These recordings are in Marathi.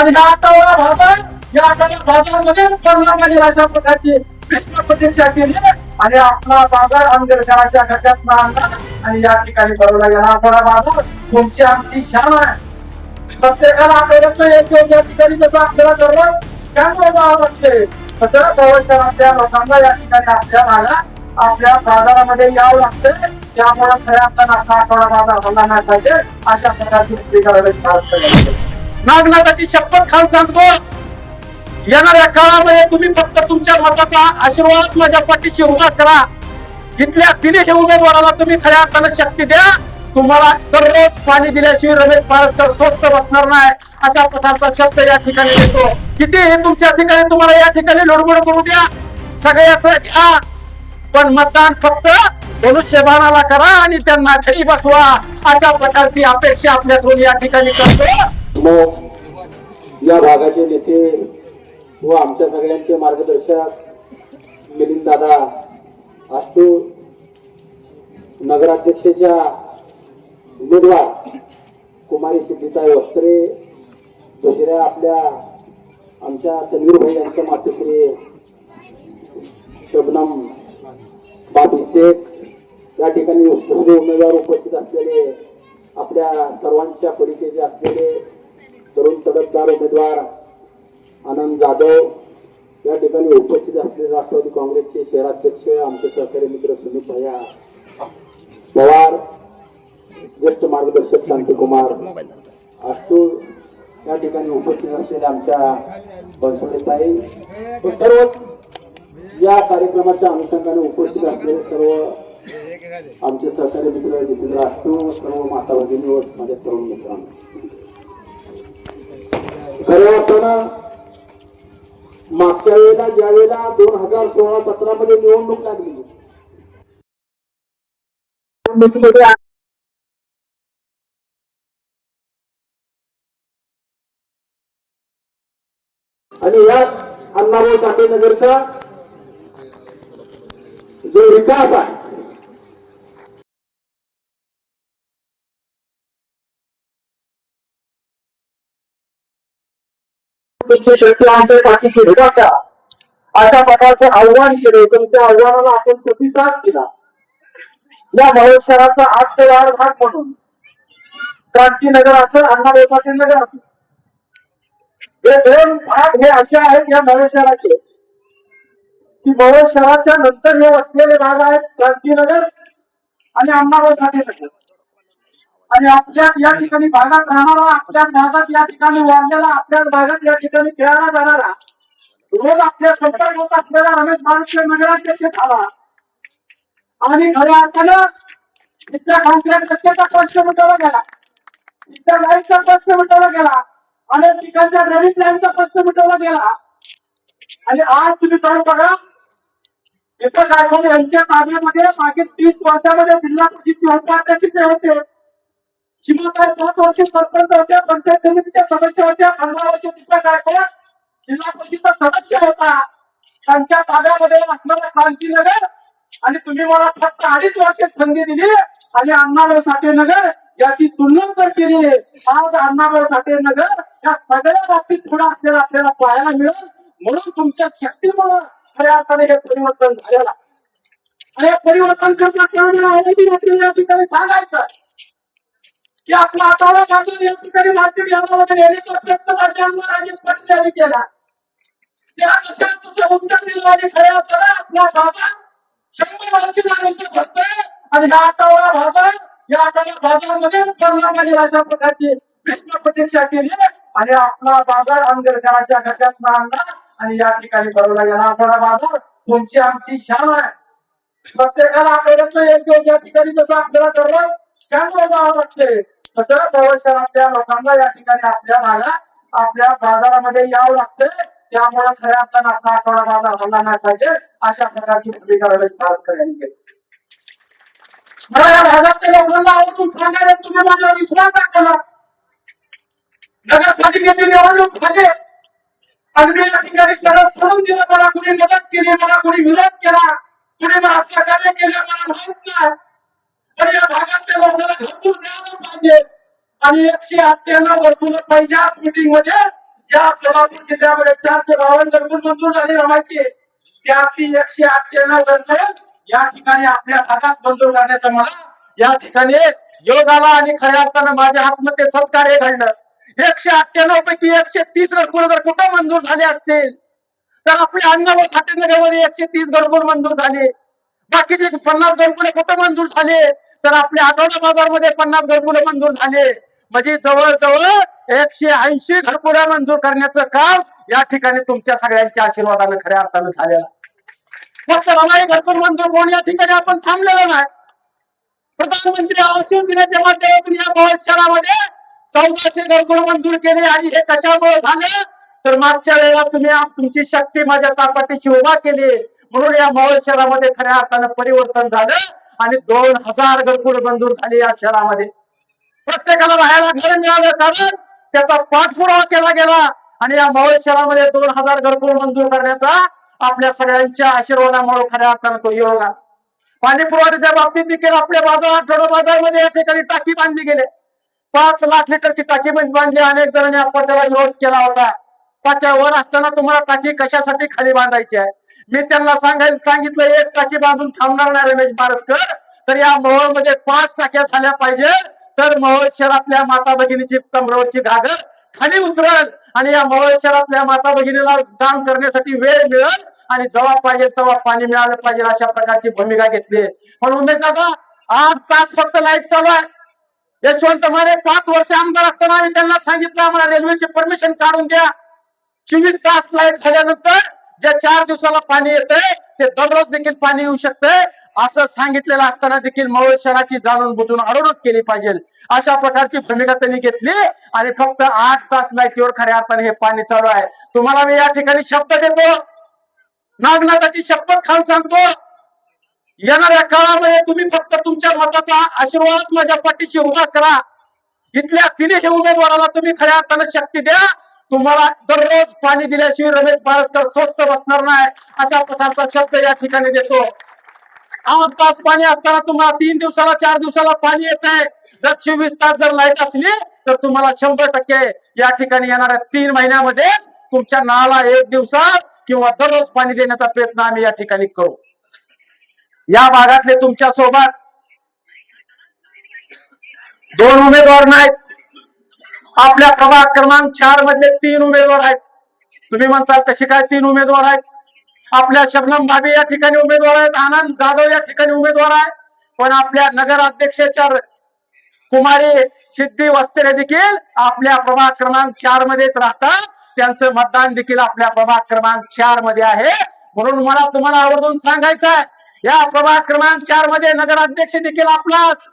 आणि ह्या आठवडा बाजार या आठवडा भाषणामध्ये कर्नामध्ये अशा प्रकारची भीष्म प्रतीक्षा केली आणि आपला बाजार आंबेडकरांच्या घशात आणला आणि या ठिकाणी भरवला गेला आठवडा बाजार तुमची आमची शान आहे. प्रत्येकाला आठवड्यातनं एक दिवस या ठिकाणी जसं आपल्याला ठरलं स्टँडवर जावं लागते तसं भविष्यातल्या लोकांना या ठिकाणी आपल्या भागात आपल्या बाजारामध्ये यावं लागतं. त्यामुळे सगळ्यांचा अर्थानं आठवडा बाजार हल्ला नाही पाहिजे. अशा प्रकारची भूमिका रमेश नागनाथाची शपथ खाऊन सांगतो. येणाऱ्या काळामध्ये तुम्ही फक्त तुमच्या मताचा आशीर्वाद माझ्या पाठीशी उभा करा. इथल्या दिनेश उमेदवाराला तुम्ही खऱ्या अर्थानं शक्ती द्या. तुम्हाला दररोज पाणी दिल्याशिवाय रमेश पारसकर स्वस्त बसणार नाही. अशा प्रकारचा शब्द या ठिकाणी देतो किती हे तुमच्या ठिकाणी तुम्हाला या ठिकाणी लोडबोड करू द्या. सगळ्याच घ्या. पण मतदान फक्त धनुष्यबाणाला करा आणि त्यांना घरी बसवा. अशा प्रकारची अपेक्षा आपल्यातून या ठिकाणी करतो. मग या भागाचे नेते व आमच्या सगळ्यांचे मार्गदर्शक मिलिंद दादा आष्टू नगराध्यक्षेच्या उमेदवार कुमारी सिद्धिताई वस्त्रे दुसऱ्या आपल्या आमच्या तन्वीरभाई यांच्या मातोश्री शबनम बाबी शेख या ठिकाणी उमेदवार उपस्थित असलेले आपल्या सर्वांच्या परिचयाचे असलेले तरुण तडफदार उमेदवार आनंद जाधव या ठिकाणी उपस्थित असलेले राष्ट्रवादी काँग्रेसचे शहराध्यक्ष आमचे सहकारी मित्र सुनील भैया पवार ज्येष्ठ मार्गदर्शक शांतकुमार आष्टूर या ठिकाणी उपस्थित असलेल्या आमच्या बनसोडेताई व सर्वच या कार्यक्रमाच्या अनुषंगाने उपस्थित असलेले सर्व आमचे सहकारी मित्र जितेंद्र आष्टू सर्व माता भगिनी व माझ्या तरुण मित्रांनो. खऱ्या अर्थानं मागच्या वेळेला ज्या वेळेला दोन हजार सोळा सतरा मध्ये निवडणूक लागली. आणि या अण्णाभाऊ साठे नगरचा जो विकास आहे तुमची शक्ती आमच्या पाठी उभा करा अशा प्रकारचं आव्हान केलं. तुमच्या आव्हानाला आपण प्रतिसाद दिला. या महोत्सवाचा आठवडाभर भाग म्हणून. क्रांतीनगर असेल अण्णाभाऊ साठे नगर असेल. हे दोन भाग हे असे आहेत या महोत्सवाचे की महोत्सवाच्या नंतर हे वसलेले भाग आहेत क्रांतीनगर आणि अण्णाभाऊ साठे नगर. आणि आपल्याच या ठिकाणी भागात राहणारा आपल्याच भागात या ठिकाणी वाढलेला आपल्याच भागात या ठिकाणी खेळायला जाणारा रोज आपल्या संपर्कात आपल्याला रमेश बाळसे नगराध्यक्ष झाला. आणि खऱ्या अर्थानं इथल्या काँग्रेस सत्तेचा प्रश्न मिटवला गेला. इथल्या लाईटचा प्रश्न मिटवला गेला. अनेक ठिकाणच्या ड्रेनेज लाईनचा प्रश्न मिटवला गेला. आणि आज तुम्ही जाऊन बघा इथं गायकवाड यांच्या ताब्यामध्ये मागील तीस वर्षामध्ये जिल्हा परिषदची उपाध्यक्ष ते होते. सीमाताई पाच वर्षे सरपंच होत्या पंचायत समितीच्या सदस्य होत्या पंधरा वर्षे दीपा गायकवाड जिल्हा परिषदचा सदस्य होता. त्यांच्या ताब्यामध्ये असणारा क्रांतीनगर आणि तुम्ही मला फक्त अडीच वर्षे संधी दिली आणि अण्णाभाऊ साठे नगर याची तुलना जर केली आज अण्णाभाऊ साठे नगर या सगळ्या बाबतीत पुढे आपल्याला आपल्याला पाहायला मिळेल. म्हणून तुमच्या शक्तीमुळे खऱ्या अर्थाने हे परिवर्तन झालेलं आणि परिवर्तन कसं असताना या ठिकाणी सांगायचं की आपला आठवडा बांधून या ठिकाणी मार्केट यार्डामध्ये येण्याचा प्रयत्न माझ्या आमदारांनी पक्षाने केला. त्या जशा तसं उत्तर दिलं आणि खऱ्या अर्थानं आपला बाजार शंभर वर्षी झाल्यानंतर भरतोय. आणि हा आठवडा बाजार या आठवडा बाजारामध्ये कर्नामध्ये अशा प्रकारची भीष्म प्रतीक्षा केली. आणि आपला बाजार आंबेडकरांच्या घशात आणला आणि या ठिकाणी भरवला गेला आठवडा बाजार. तुमची आमची शान आहे. प्रत्येकाला आठवड्यातनं एक दिवस या ठिकाणी जसं आपल्याला ठरलं स्टँडवर जावं लागते तसं भविष्यातल्या लोकांना या ठिकाणी आपल्या भागात आपल्या बाजारामध्ये यावं लागते. त्यामुळे खऱ्या अर्थानं आपला आठवडा बाजार हल्ला नाही पाहिजे. अशा प्रकारची भूमिका रमेश भास्कर यांनी केली मला या भागातल्या लोकांना आवर्जून सांगायला तुम्ही माझ्यावर विश्वास दाखवला नगरपालिकेची निवडणूक झाली. आणि मी या ठिकाणी सगळं सोडून दिलं. मला कुणी मदत केली मला कुणी विरोध केला कुणी मला सहकार्य केलं मला माहीत नाही. पण या भागातल्या लोकांना घरपूर द्यायला पाहिजे. आणि एकशे अठ्ठ्याण्णव वर्तुळ पहिल्याच मिटिंगमध्ये ज्या सोलापूर जिल्ह्यामध्ये चारशे बावन्न घरकुल मंजूर झाले रमायचे त्यातली एकशे अठ्ठ्याण्णव घरकुल या ठिकाणी आपल्या भागात मंजूर करण्याचं मला या ठिकाणी योग आला आणि खऱ्या अर्थानं माझ्या हातमध्ये सत्कार्य घडलं. एकशे अठ्ठ्याण्णव पैकी एकशे तीस घरकुल जर कुठं मंजूर झाले असतील तर आपल्या अन्न व साठे नगरमध्ये एकशे तीस घरकुल मंजूर झाले. बाकीचे पन्नास घरकुले कुठं मंजूर झाले? तर आपल्या आठवडा बाजारमध्ये पन्नास घरकुले मंजूर झाले. म्हणजे जवळजवळ एकशे ऐंशी घरकुल्या मंजूर करण्याचं काम या ठिकाणी तुमच्या सगळ्यांच्या आशीर्वादानं खऱ्या अर्थानं झालेलं आहे. फक्त रमाई घरकुल मंजूर होऊन या ठिकाणी आपण थांबलेलो नाही. प्रधानमंत्री आवास योजनेच्या माध्यमातून या शहरामध्ये चौदाशे घरकुल मंजूर केले आणि हे कशामुळे झालं? तर मागच्या वेळेला तुम्ही तुमची शक्ती माझ्या ताकदीची उभा केली. म्हणून या मोहोळ शहरामध्ये खऱ्या अर्थानं परिवर्तन झालं आणि दोन हजार घरकुल मंजूर झाले या शहरामध्ये. प्रत्येकाला राहायला घर मिळालं कारण त्याचा पाठपुरावा केला गेला आणि या मोहोळ शहरामध्ये दोन हजार घरकुल मंजूर करण्याचा आपल्या सगळ्यांच्या आशीर्वादामुळे खऱ्या अर्थानं तो योग आला. पाणी पुरवठ्याच्या बाबतीत देखील आपल्या बाजार आठवडा बाजारमध्ये या ठिकाणी टाकी बांधली गेले. पाच लाख लिटरची टाकी बांधली. अनेक जणांनी आपण त्याला विरोध केला होता. टाक्या वर असताना तुम्हाला टाकी कशासाठी खाली बांधायची आहे? मी त्यांना सांगायला सांगितलं एक टाकी बांधून थांबणार नाही रमेश बारसकर तर या मोहोळमध्ये पाच टाक्या झाल्या पाहिजे. तर मोहोळ शहरातल्या माता भगिनीची कमरावरची घागर खाली उतरल आणि या मोहोळ शहरातल्या माता भगिनीला दान करण्यासाठी वेळ मिळेल आणि जेव्हा पाहिजे तेव्हा पाणी मिळालं पाहिजे अशा प्रकारची भूमिका घेतली. पण उमेश दादा आठ तास फक्त लाइट चालू आहे. यशवंत माने पाच वर्ष आमदार असताना आम्ही त्यांना सांगितलं आम्हाला रेल्वेची परमिशन काढून द्या. चोवीस तास लाइट झाल्यानंतर ज्या चार दिवसाला पाणी येतंय ते दररोज देखील पाणी येऊ शकतंय. असं सांगितलेलं असताना देखील मोहोळ शहराची जाणून बुजून अडवणूक केली पाहिजे. अशा प्रकारची भूमिका त्यांनी घेतली आणि फक्त आठ तास लाईटीवर खऱ्या अर्थाने हे पाणी चालू आहे. तुम्हाला मी या ठिकाणी शब्द देतो. नागनाथाची शपथ खाऊन सांगतो. येणाऱ्या काळामध्ये तुम्ही फक्त तुमच्या मताचा आशीर्वाद माझ्या पाठीशी उभा करा. इथल्या तिन्ही उमेदवाराला तुम्ही खऱ्या अर्थानं शक्ती द्या. तुम्हाला दररोज पाणी दिल्याशिवाय रमेश बारसकर स्वस्त बसणार नाही अशा प्रकारचा शब्द या ठिकाणी देतो. आठ तास पाणी असताना तुम्हाला तीन दिवसाला चार दिवसाला पाणी येत आहे. जर चोवीस तास जर लाइट असली तर तुम्हाला शंभर टक्के या ठिकाणी येणाऱ्या तीन महिन्यामध्ये तुमच्या नळाला एक दिवसात किंवा दररोज पाणी देण्याचा प्रयत्न आम्ही या ठिकाणी करू. या भागातले तुमच्यासोबत दोन उमेदवार नाहीत. आपल्या प्रभाग क्रमांक चार मधले तीन उमेदवार आहेत. तुम्ही म्हणताल कसे काय तीन उमेदवार आहेत? आपल्या शबनम भाभी या ठिकाणी उमेदवार आहेत आनंद जाधव या ठिकाणी उमेदवार आहे पण आपल्या नगर अध्यक्षाच्या कुमारी सिद्धी वस्त्रे देखील आपल्या प्रभाग क्रमांक चार मध्येच राहतात. त्यांचं मतदान देखील आपल्या प्रभाग क्रमांक चारमध्ये आहे. म्हणून मला तुम्हाला आवर्जून सांगायचं आहे या प्रभाग क्रमांक चारमध्ये नगराध्यक्ष देखील आपलाच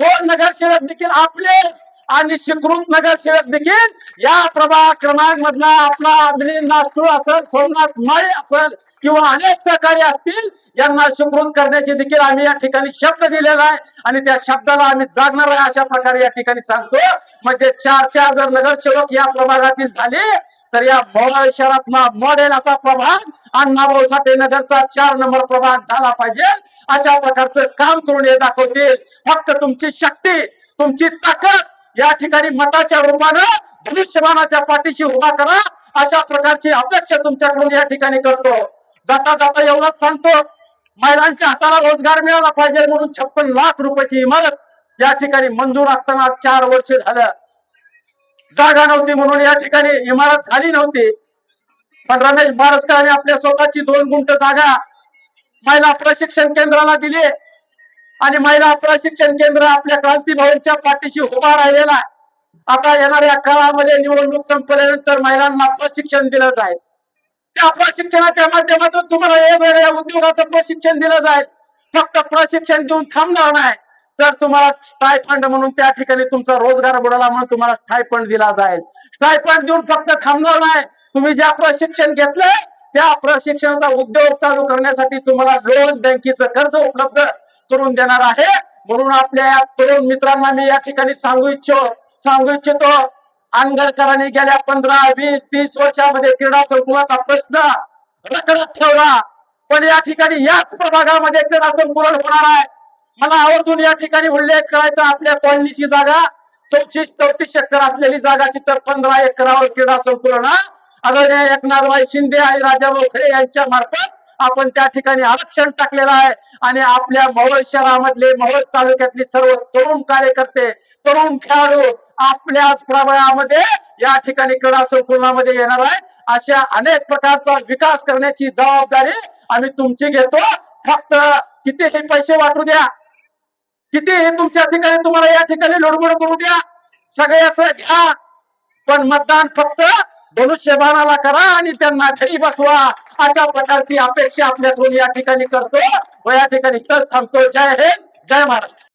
दोन नगरसेवक देखील आपलेच. आणि स्वीकृत नगरसेवक देखील या प्रभाग क्रमांक मधला आपला मिलिंद नास्तूळ असेल सोमनाथ माळे असेल किंवा अनेक सहकारी असतील यांना सुकृत करण्याचे देखील आम्ही या ठिकाणी शब्द दिलेला आहे. आणि त्या शब्दाला आम्ही जागणार आहे अशा प्रकारे या ठिकाणी सांगतो. म्हणजे चार चार जर नगरसेवक या प्रभागातील झाले तर या मोबाईल शहरातला मॉडेल असा प्रभाग अण्णाभाऊ साठे नगरचा चार नंबर प्रभाग झाला पाहिजे. अशा प्रकारचं काम करून हे दाखवतील. फक्त तुमची शक्ती तुमची ताकद या ठिकाणी मताच्या रूपानं धनुष्यबाणाच्या पाठीशी उभा करा. अशा प्रकारची अपेक्षा तुमच्याकडून या ठिकाणी करतो. जाता जाता एवढंच सांगतो महिलांच्या हाताला रोजगार मिळाला पाहिजे म्हणून छप्पन लाख रुपयाची इमारत या ठिकाणी मंजूर असताना चार वर्ष झालं. जागा नव्हती म्हणून या ठिकाणी इमारत झाली नव्हती. पण रमेश बारसकरांनी आपल्या स्वतःची दोन गुंट जागा महिला प्रशिक्षण केंद्राला दिली. आणि महिला प्रशिक्षण केंद्र आपल्या क्रांती भवनच्या पाठीशी उभा राहिलेला आहे. आता येणाऱ्या काळामध्ये निवडणूक संपल्यानंतर महिलांना प्रशिक्षण दिलं जाईल. त्या प्रशिक्षणाच्या माध्यमातून तुम्हाला वेगवेगळ्या उद्योगाचं प्रशिक्षण दिलं जाईल. फक्त प्रशिक्षण देऊन थांबणार नाही. तर तुम्हाला स्टायफंड म्हणून त्या ठिकाणी तुमचा रोजगार बुडाला म्हणून तुम्हाला स्टायफंड दिला जाईल. स्टायफंड देऊन फक्त थांबणार नाही. तुम्ही ज्या प्रशिक्षण घेतलंय त्या प्रशिक्षणाचा उद्योग चालू करण्यासाठी तुम्हाला लोन बँकेचं कर्ज उपलब्ध करून देणार आहे. म्हणून आपल्या या तरुण मित्रांना मी या ठिकाणी सांगू इच्छो सांगू इच्छितो आंगरकरांनी गेल्या पंधरा वीस तीस वर्षामध्ये क्रीडा संकुलाचा प्रश्न रखडत ठेवला. पण या ठिकाणी याच प्रभागामध्ये क्रीडा संकुलन होणार आहे. मला आवर्जून या ठिकाणी उल्लेख करायचा आपल्या कॉलनीची जागा चौतीस चौतीस एकर असलेली जागा तिथं पंधरा एकरावर क्रीडा संकुलन आदरणीय एकनाथभाई शिंदे आणि राजाभाऊ खरे यांच्या मार्फत आपण त्या ठिकाणी आरक्षण टाकलेलं आहे आणि आपल्या मवळ शहरामधले मवळ तालुक्यातले सर्व तरुण कार्यकर्ते तरुण खेळाडू आपल्याच प्रभागामध्ये या ठिकाणी क्रीडा संकुलनामध्ये येणार आहे. अशा अनेक प्रकारचा विकास करण्याची जबाबदारी आम्ही तुमची घेतो. फक्त कितीही पैसे वाटू द्या. कितीही तुमच्या ठिकाणी तुम्हाला या ठिकाणी लोडबोड करू द्या. सगळ्याच घ्या. पण मतदान फक्त धनुष्यबाणाला करा आणि त्यांना घरी बसवा. अशा प्रकारची अपेक्षा आपल्याकडून या ठिकाणी करतो. व या ठिकाणी तर थांबतो. जय हिंद. जय महाराष्ट्र.